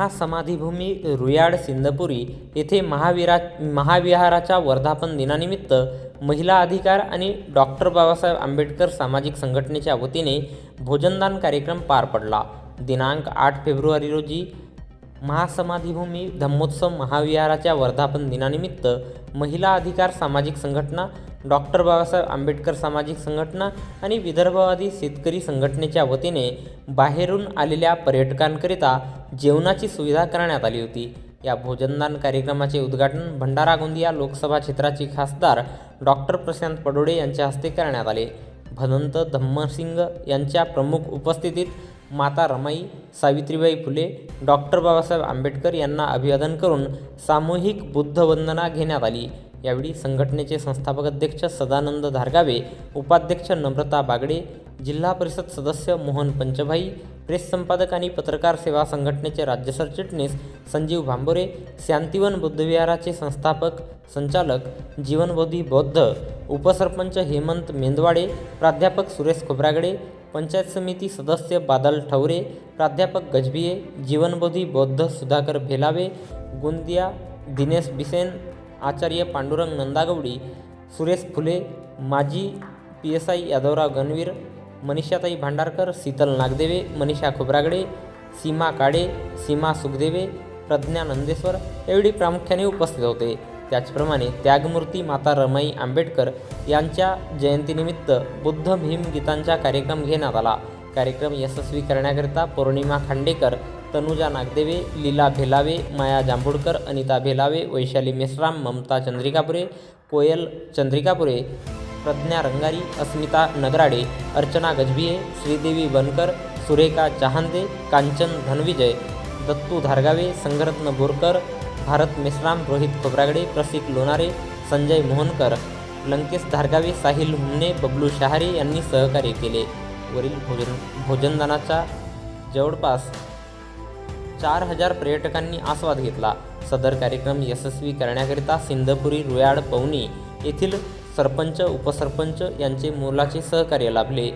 महासमाधीभूमी रुयाड सिंदपुरी येथे महावीरा महाविहाराच्या वर्धापन दिनानिमित्त महिला अधिकार आणि डॉक्टर बाबासाहेब आंबेडकर सामाजिक संघटनेच्या वतीने भोजनदान कार्यक्रम पार पडला. दिनांक आठ फेब्रुवारी रोजी महासमाधिभूमी धम्मोत्सव महाविहाराच्या वर्धापन दिनानिमित्त महिला अधिकार सामाजिक संघटना डॉक्टर बाबासाहेब आंबेडकर सामाजिक संघटना आणि विदर्भवादी शेतकरी संघटनेच्या वतीने बाहेरून आलेल्या पर्यटकांकरिता जेवणाची सुविधा करण्यात आली होती. या भोजनदान कार्यक्रमाचे उद्घाटन भंडारा गोंदिया लोकसभा क्षेत्राचे खासदार डॉक्टर प्रशांत पडोडे यांच्या हस्ते करण्यात आले. भदंत धम्मसिंग यांच्या प्रमुख उपस्थितीत माता रमाई सावित्रीबाई फुले डॉक्टर बाबासाहेब आंबेडकर यांना अभिवादन करून सामूहिक बुद्धवंदना घेण्यात आली. यावेळी संघटनेचे संस्थापक अध्यक्ष सदानंद धारगावे उपाध्यक्ष नम्रता बागडे जिल्हा परिषद सदस्य मोहन पंचभाई प्रेस संपादक आणि पत्रकार सेवा संघटनेचे राज्य सरचिटणीस संजीव भांबोरे शांतिवन बुद्धविहाराचे संस्थापक संचालक जीवनबोधी बौद्ध उपसरपंच हेमंत मेंदवाडे प्राध्यापक सुरेश खोब्रागडे पंचायत समिती सदस्य बादल ठवरे प्राध्यापक गजबिये जीवनबोधी बौद्ध सुधाकर भेलावे गोंदिया दिनेश बिसेन आचार्य पांडुरंग नंदागवडी सुरेश फुले माजी P S I Yadavrao Ganvir मनीषाताई Bhandarkar Sheetal Nagdeve Manisha Khobragade Seema Kale Seema Sukhdeve Pragya Nandeshwar एवढी प्रामुख्याने उपस्थित होते. त्याचप्रमाणे त्यागमूर्ती माता रमाई आंबेडकर यांच्या जयंतीनिमित्त बुद्ध भीम गीतांचा कार्यक्रम घेण्यात आला. कार्यक्रम यशस्वी करण्याकरिता पौर्णिमा खांडेकर तनुजा नागदेवे लीला भेलावे माया जांभूडकर अनिता भेलावे वैशाली मेश्राम ममता चंद्रिकापुरे कोयल चंद्रिकापुरे प्रज्ञा रंगारी अस्मिता नगराडे अर्चना गजबिये श्रीदेवी बनकर सुरेखा चहांदे कांचन धनविजय दत्तू धारगावे संगरत्न बोरकर भारत मेश्राम रोहित खोब्रागडे प्रसिक लोणारे संजय मोहनकर लंकेश धारगावे साहिल हुमने बबलू शहारे यांनी सहकार्य केले. वरील भोजन भोजनदानाचा जवळपास चार हजार पर्यटकांनी आस्वाद घेतला. सदर कार्यक्रम यशस्वी करण्याकरिता सिंधपुरी रुयाड पवनी येथील सरपंच उपसरपंच यांचे मोलाचे सहकार्य लाभले.